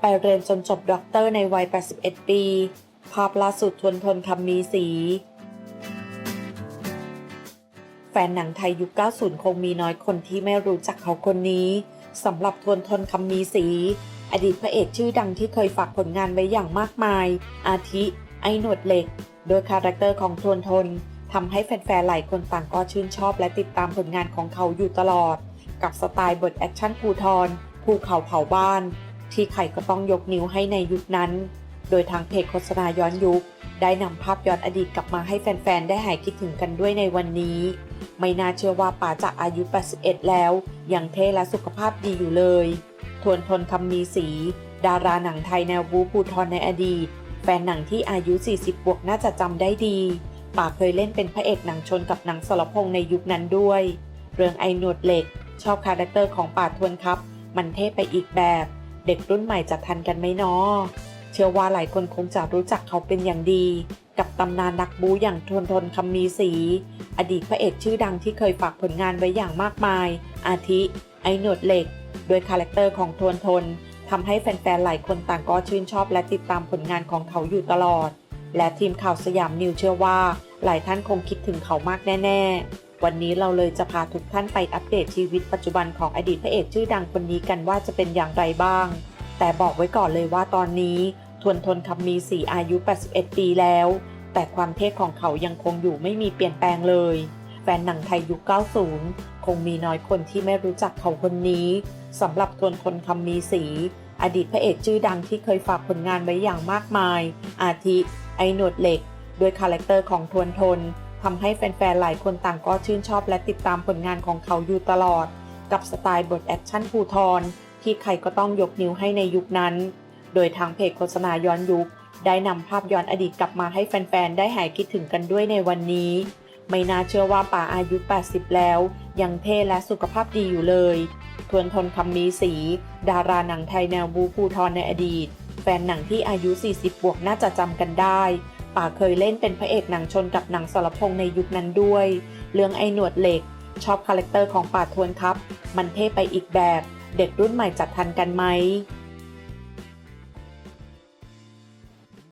ไปเรียนจนจบด็อกเตอร์ในวัย 81 ปี ภาพล่าสุดทวนทนคำมีสี แฟนหนังไทยยุค 90 คงมีน้อยคนที่ไม่รู้จักเขาคนนี้สำหรับทวนทนคำมีสี อดีตพระเอกชื่อดังที่เคยฝากผลงานไว้อย่างมากมาย อาทิ ไอหนวดเหล็ก โดยคาแรคเตอร์ของทวนทน ทำให้แฟนๆหลายคนต่างก็ชื่นชอบและติดตามผลงานของเขาอยู่ตลอด กับสไตล์บทแอคชั่นภูทรภูเขาเผาบ้าน ที่ใครก็ต้องยกนิ้วให้ในยุคนั้น โดยทางเพจโฆษณาย้อนยุค ได้นำภาพย้อนอดีตกลับมาให้แฟนๆ ได้หายคิดถึงกันด้วยในวันนี้ ไม่น่าเชื่อว่าป๋าจากอายุ 81 แล้ว ยังเท่และสุขภาพดีอยู่เลย ทวนทนคำมีสี ดาราหนังไทยแนวบูภูทรในอดีต แฟนหนังที่อายุ 40 บวกน่าจะจำได้ดี ป๋าเคยเล่นเป็นพระเอกหนังชนกับหนังสรพงษ์ในยุคนั้นด้วย เรื่องไอหนวดเหล็ก ชอบคาแรคเตอร์ของป๋าทวนครับ มันเท่ไปอีกแบบ เด็กรุ่นใหม่จะทันกันไหมเนาะเชื่อว่าหลายคนคงจะรู้จักเขาเป็นอย่างดี กับตำนานนักบูอย่างทนทนคำมีสี อดีตพระเอกชื่อดังที่เคยฝากผลงานไว้อย่างมากมาย อาทิ ไอหนวดเหล็ก โดยคาแรคเตอร์ของทวนทนทำให้แฟนๆหลายคนต่างก็ชื่นชอบและติดตามผลงานของเขาอยู่ตลอด และทีมข่าวสยามนิวเชื่อว่า หลายท่านคงคิดถึงเขามากแน่ ๆ วันนี้เราเลยจะพาทุกท่านไปอัปเดตชีวิตปัจจุบันของอดีตพระเอกชื่อดังคนนี้กันว่าจะเป็นอย่างไรบ้าง แต่บอกไว้ก่อนเลยว่าตอนนี้ ทวนทนคำมีสีอายุ 81 ปีแล้ว แต่ความเท่ของเขายังคงอยู่ไม่มีเปลี่ยนแปลงเลย แฟนหนังไทยยุค 90 คงมีน้อยคนที่ไม่รู้จักเขาคนนี้สำหรับทวนทนคำมีสีอดีตพระเอกชื่อดังที่เคยฝากผลงานไว้อย่างมากมาย อาทิ ไอหนวดเหล็ก โดยคาแรคเตอร์ของทวนทนทำให้แฟนๆ หลายคนต่างก็ชื่นชอบและติดตามผลงานของเขาอยู่ตลอด กับสไตล์บทแอคชั่นภูทรที่ใครก็ต้องยกนิ้วให้ในยุคนั้น โดยทางเพจโฆษณาย้อนยุค ได้นำภาพย้อนอดีตกลับมาให้แฟนๆ ได้หายคิดถึงกันด้วยในวันนี้ ไม่น่าเชื่อว่าป่าอายุ 80 แล้ว ยังเท่และสุขภาพดีอยู่เลย ทวนทนคำมีสี ดาราหนังไทยแนวบูภูทรในอดีต แฟนหนังที่อายุ 40 บวกน่าจะจำกันได้ ป่าเคยเล่นเป็นพระเอกหนังชนกับหนังสรพงษ์ในยุคนั้นด้วย เรื่องไอ้หนวดเหล็ก ชอบคาแรคเตอร์ของป่าทวนครับ มันเท่ไปอีกแบบ เด็กรุ่นใหม่จัดทันกันไหม